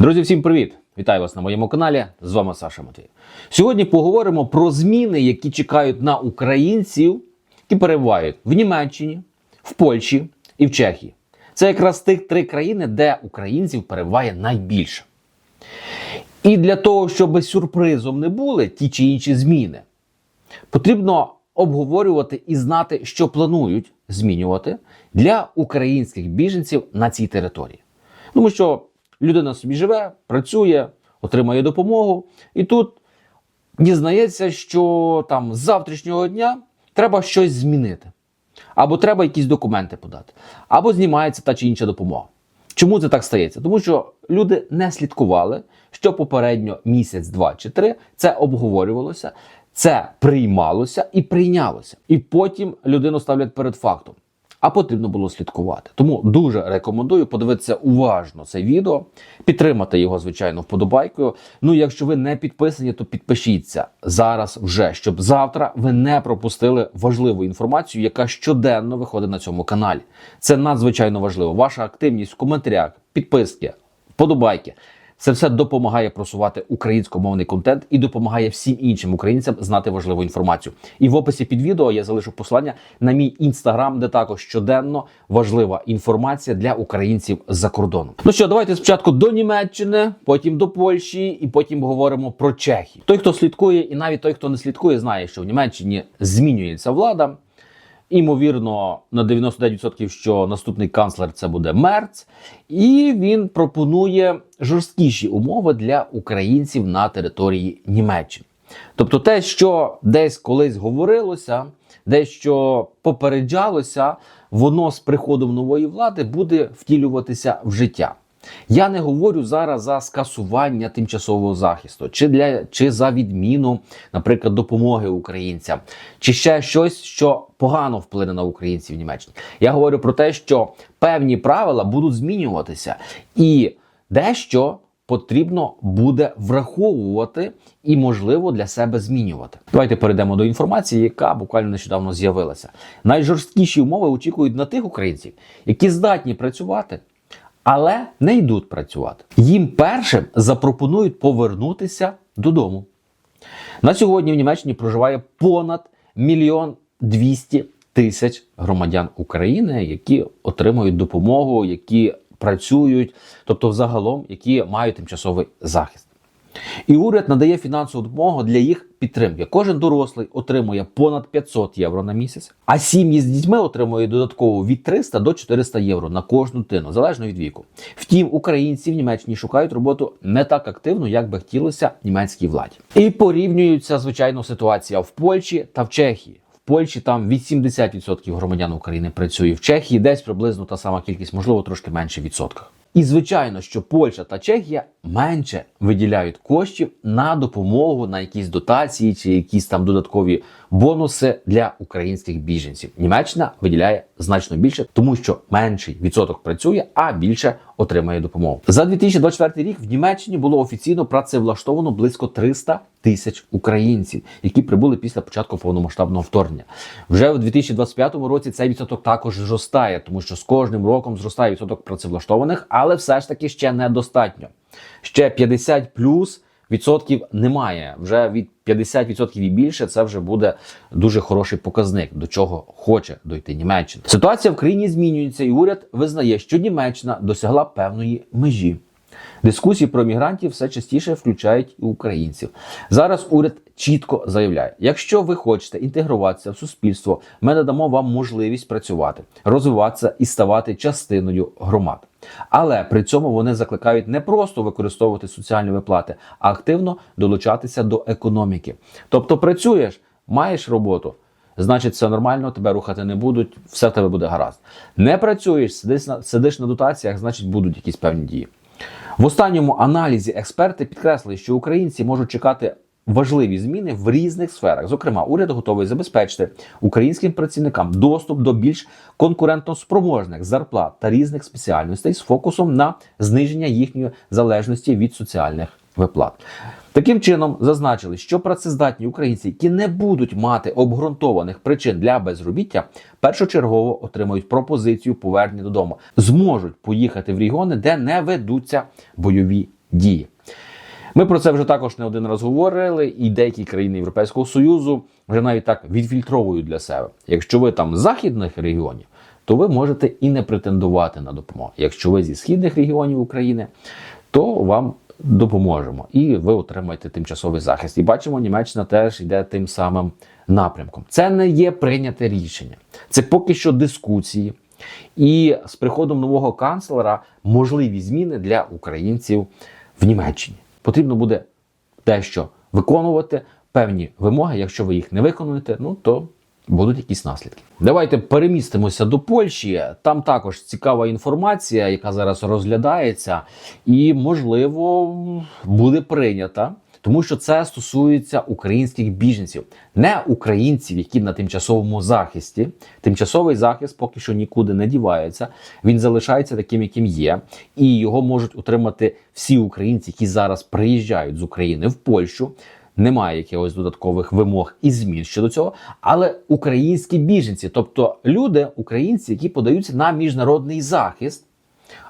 Друзі, всім привіт! Вітаю вас на моєму каналі. З вами Саша Матвій. Сьогодні поговоримо про зміни, які чекають на українців, які перебувають в Німеччині, в Польщі і в Чехії. Це якраз тих три країни, де українців перебуває найбільше. І для того, щоб сюрпризом не були ті чи інші зміни, потрібно обговорювати і знати, що планують змінювати для українських біженців на цій території. Тому що людина собі живе, працює, отримує допомогу, і тут дізнається, що там з завтрашнього дня треба щось змінити. Або треба якісь документи подати, або знімається та чи інша допомога. Чому це так стається? Тому що люди не слідкували, що попередньо місяць, два чи три це обговорювалося, це приймалося і прийнялося. І потім людину ставлять перед фактом. А потрібно було слідкувати. Тому дуже рекомендую подивитися уважно це відео, підтримати його, звичайно, вподобайкою. Ну, якщо ви не підписані, то підпишіться зараз вже, щоб завтра ви не пропустили важливу інформацію, яка щоденно виходить на цьому каналі. Це надзвичайно важливо. Ваша активність в коментарях, підписки, вподобайки. Це все допомагає просувати українськомовний контент і допомагає всім іншим українцям знати важливу інформацію. І в описі під відео я залишу посилання на мій інстаграм, де також щоденно важлива інформація для українців за кордоном. Ну що, давайте спочатку до Німеччини, потім до Польщі, і потім говоримо про Чехію. Той, хто слідкує, і навіть той, хто не слідкує, знає, що в Німеччині змінюється влада. Імовірно, на 99% що наступний канцлер це буде Мерц, і він пропонує жорсткіші умови для українців на території Німеччини. Тобто, те, що десь колись говорилося, дещо попереджалося, воно з приходом нової влади буде втілюватися в життя. Я не говорю зараз за скасування тимчасового захисту, чи для чи за відміну, наприклад, допомоги українцям, чи ще щось, що погано вплине на українців в Німеччині. Я говорю про те, що певні правила будуть змінюватися, і дещо потрібно буде враховувати і, можливо, для себе змінювати. Давайте перейдемо до інформації, яка буквально нещодавно з'явилася. Найжорсткіші умови очікують на тих українців, які здатні працювати але не йдуть працювати. Їм першим запропонують повернутися додому. На сьогодні в Німеччині проживає понад мільйон двісті тисяч громадян України, які отримують допомогу, які працюють, тобто взагалом, які мають тимчасовий захист. І уряд надає фінансову допомогу для їх підтримки. Кожен дорослий отримує понад 500 євро на місяць, а сім'ї з дітьми отримують додатково від 300 до 400 євро на кожну дитину, залежно від віку. Втім, українці в Німеччині шукають роботу не так активно, як би хотілося німецькій владі. І порівнюються звичайно ситуація в Польщі та в Чехії. Польщі там 80% громадян України працює в Чехії, десь приблизно та сама кількість, можливо, трошки менше відсотках. І звичайно, що Польща та Чехія менше виділяють коштів на допомогу, на якісь дотації чи якісь там додаткові бонуси для українських біженців. Німеччина виділяє значно більше, тому що менший відсоток працює, а більше отримує допомогу. За 2024 рік в Німеччині було офіційно працевлаштовано близько 300 тисяч українців, які прибули після початку повномасштабного вторгнення. Вже в 2025 році цей відсоток також зростає, тому що з кожним роком зростає відсоток працевлаштованих, але все ж таки ще недостатньо. Ще 50 плюс відсотків немає. Вже від 50% і більше це вже буде дуже хороший показник, до чого хоче дойти Німеччина. Ситуація в країні змінюється, і уряд визнає, що Німеччина досягла певної межі. Дискусії про мігрантів все частіше включають і українців. Зараз уряд чітко заявляє: якщо ви хочете інтегруватися в суспільство, ми надамо вам можливість працювати, розвиватися і ставати частиною громад. Але при цьому вони закликають не просто використовувати соціальні виплати, а активно долучатися до економіки. Тобто, працюєш, маєш роботу. Значить, все нормально, тебе рухати не будуть, все в тебе буде гаразд. Не працюєш, сидиш на сидиш на дотаціях, значить будуть якісь певні дії. В останньому аналізі експерти підкреслили, що українці можуть чекати важливі зміни в різних сферах. Зокрема, уряд готовий забезпечити українським працівникам доступ до більш конкурентоспроможних зарплат та різних спеціальностей з фокусом на зниження їхньої залежності від соціальних виплат. Таким чином зазначили, що працездатні українці, які не будуть мати обґрунтованих причин для безробіття, першочергово отримують пропозицію повернення додому, зможуть поїхати в регіони, де не ведуться бойові дії. Ми про це вже також не один раз говорили, і деякі країни Європейського Союзу вже навіть так відфільтровують для себе. Якщо ви там з західних регіонів, то ви можете і не претендувати на допомогу. Якщо ви зі східних регіонів України, то вам допоможемо і ви отримаєте тимчасовий захист. І бачимо, Німеччина теж йде тим самим напрямком. Це не є прийняте рішення, це поки що дискусії. І з приходом нового канцлера можливі зміни для українців в Німеччині. Потрібно буде дещо виконувати певні вимоги. Якщо ви їх не виконуєте, ну то будуть якісь наслідки. Давайте перемістимося до Польщі. Там також цікава інформація, яка зараз розглядається, і можливо буде прийнята. Тому що це стосується українських біженців, не українців, які на тимчасовому захисті. Тимчасовий захист поки що нікуди не дівається. Він залишається таким, яким є, і його можуть отримати всі українці, які зараз приїжджають з України в Польщу. Немає якихось додаткових вимог і змін щодо цього, але українські біженці, тобто люди, українці, які подаються на міжнародний захист,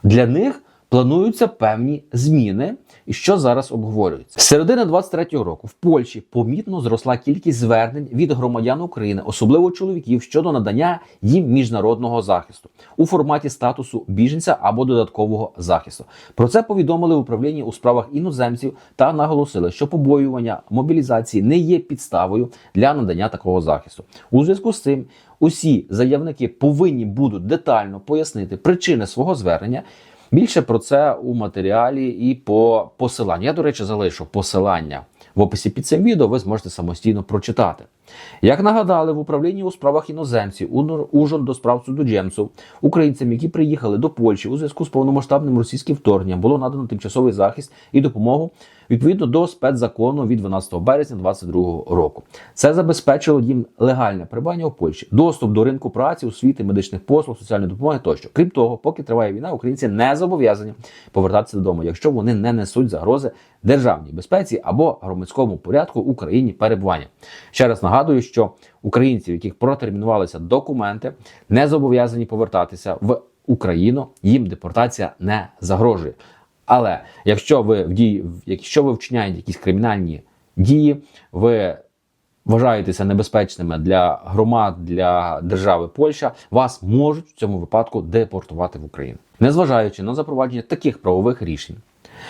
для них плануються певні зміни, і що зараз обговорюється. З середини 23-го року в Польщі помітно зросла кількість звернень від громадян України, особливо чоловіків, щодо надання їм міжнародного захисту у форматі статусу біженця або додаткового захисту. Про це повідомили в управлінні у справах іноземців та наголосили, що побоювання мобілізації не є підставою для надання такого захисту. У зв'язку з цим усі заявники повинні будуть детально пояснити причини свого звернення. Більше про це у матеріалі і по посиланню. Я, до речі, залишу посилання в описі під цим відео, ви зможете самостійно прочитати. Як нагадали в управлінні у справах іноземців Ужон до справ судоджемців українцям, які приїхали до Польщі у зв'язку з повномасштабним російським вторгненням, було надано тимчасовий захист і допомогу відповідно до спецзакону від 12 березня 2022 року. Це забезпечило їм легальне прибання у Польщі, доступ до ринку праці, освіти, медичних послуг, соціальної допомоги тощо. Крім того, поки триває війна, українці не зобов'язані повертатися додому, якщо вони не несуть загрози державній безпеці або громадському порядку в Україні перебування. Ще раз нагадую, що українців, яких протермінувалися документи, не зобов'язані повертатися в Україну. Їм депортація не загрожує. Але якщо ви в дії, якщо ви вчиняєте якісь кримінальні дії, ви вважаєтеся небезпечними для громад для держави Польща, вас можуть в цьому випадку депортувати в Україну, незважаючи на запровадження таких правових рішень.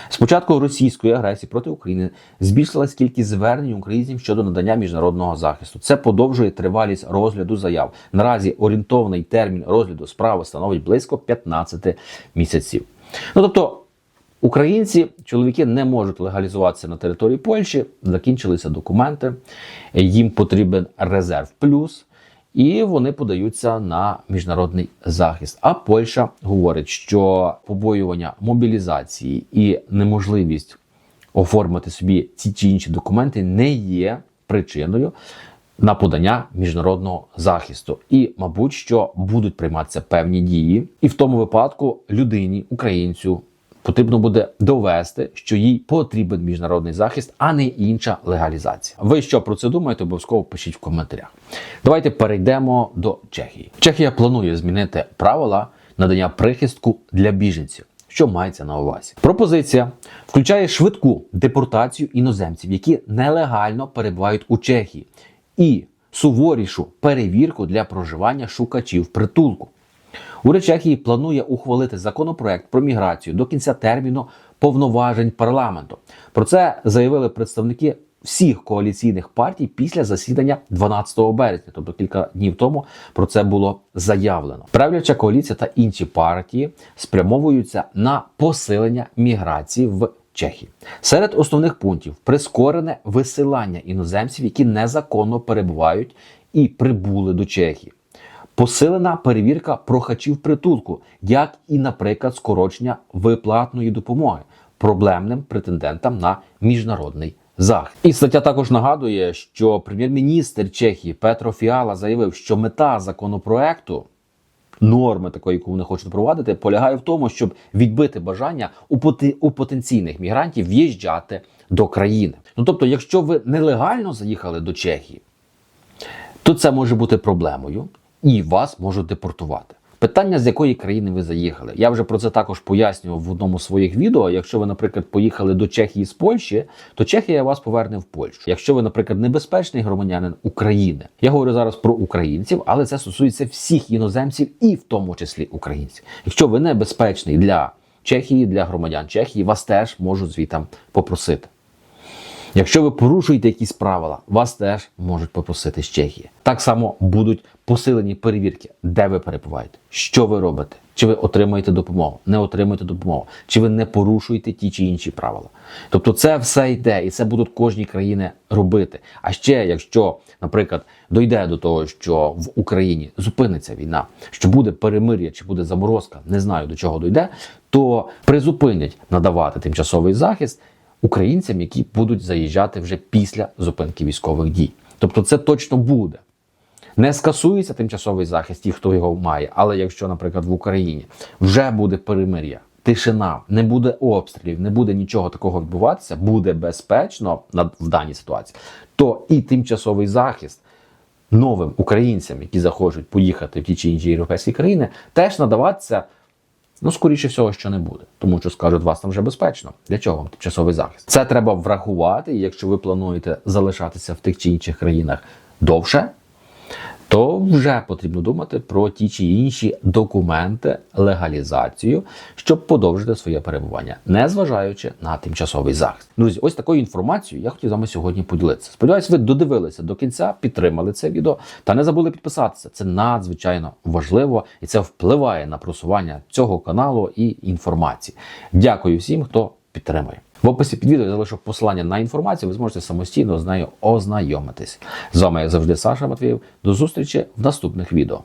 З початку російської агресії проти України збільшилась кількість звернень українців щодо надання міжнародного захисту. Це подовжує тривалість розгляду заяв. Наразі орієнтовний термін розгляду справи становить близько 15 місяців. Ну тобто. Українці, чоловіки не можуть легалізуватися на території Польщі, закінчилися документи, їм потрібен резерв плюс, і вони подаються на міжнародний захист. А Польща говорить, що побоювання мобілізації і неможливість оформити собі ці чи інші документи не є причиною. На подання міжнародного захисту, і, мабуть, що будуть прийматися певні дії, і в тому випадку людині, українцю, потрібно буде довести, що їй потрібен міжнародний захист, а не інша легалізація. Ви що про це думаєте? Обов'язково пишіть в коментарях. Давайте перейдемо до Чехії. Чехія планує змінити правила надання прихистку для біженців. Що мається на увазі? Пропозиція включає швидку депортацію іноземців, які нелегально перебувають у Чехії, і суворішу перевірку для проживання шукачів притулку. Уряд Чехії планує ухвалити законопроект про міграцію до кінця терміну повноважень парламенту. Про це заявили представники всіх коаліційних партій після засідання 12 березня, тобто кілька днів тому про це було заявлено. Правляча коаліція та інші партії спрямовуються на посилення міграції в Чехії. Серед основних пунктів прискорене висилання іноземців, які незаконно перебувають і прибули до Чехії. Посилена перевірка прохачів притулку, як і, наприклад, скорочення виплатної допомоги проблемним претендентам на міжнародний захист. І стаття також нагадує, що прем'єр-міністр Чехії Петро Фіала заявив, що мета законопроекту. Норми такої, яку вони хочуть провадити, полягає в тому, щоб відбити бажання у поти у потенційних мігрантів в'їжджати до країни. Ну тобто, якщо ви нелегально заїхали до Чехії, то це може бути проблемою і вас можуть депортувати. Питання, з якої країни ви заїхали. Я вже про це також пояснював в одному з своїх відео. Якщо ви, наприклад, поїхали до Чехії з Польщі, то Чехія вас поверне в Польщу. Якщо ви, наприклад, небезпечний громадянин України, я говорю зараз про українців, але це стосується всіх іноземців і в тому числі українців. Якщо ви небезпечний для Чехії, для громадян Чехії, вас теж можуть звітам попросити. Якщо ви порушуєте якісь правила, вас теж можуть попросити з Чехії. Так само будуть посилені перевірки, де ви перебуваєте, що ви робите, чи ви отримуєте допомогу, не отримуєте допомогу, чи ви не порушуєте ті чи інші правила. Тобто це все йде, і це будуть кожні країни робити. А ще, якщо, наприклад, дойде до того, що в Україні зупиниться війна, що буде перемир'я чи буде заморозка, не знаю до чого дойде, то призупинять надавати тимчасовий захист українцям, які будуть заїжджати вже після зупинки військових дій. Тобто це точно буде. Не скасується тимчасовий захист, ті, хто його має. Але якщо, наприклад, в Україні вже буде перемир'я, тишина, не буде обстрілів, не буде нічого такого відбуватися, буде безпечно в даній ситуації, то і тимчасовий захист новим українцям, які захочуть поїхати в ті чи інші європейські країни, теж надаватися. Ну, скоріше всього, що не буде, тому що скажуть, вас там вже безпечно. Для чого вам тимчасовий захист? Це треба врахувати. Якщо ви плануєте залишатися в тих чи інших країнах довше, то вже потрібно думати про ті чи інші документи, легалізацію, щоб подовжити своє перебування, не зважаючи на тимчасовий захист. Друзі, ось такою інформацією я хотів з вами сьогодні поділитися. Сподіваюсь, ви додивилися до кінця, підтримали це відео та не забули підписатися. Це надзвичайно важливо і це впливає на просування цього каналу і інформації. Дякую всім, хто підтримує. В описі під відео я залишу посилання на інформацію, ви зможете самостійно з нею ознайомитись. З вами, як завжди, Саша Матвіїв. До зустрічі в наступних відео.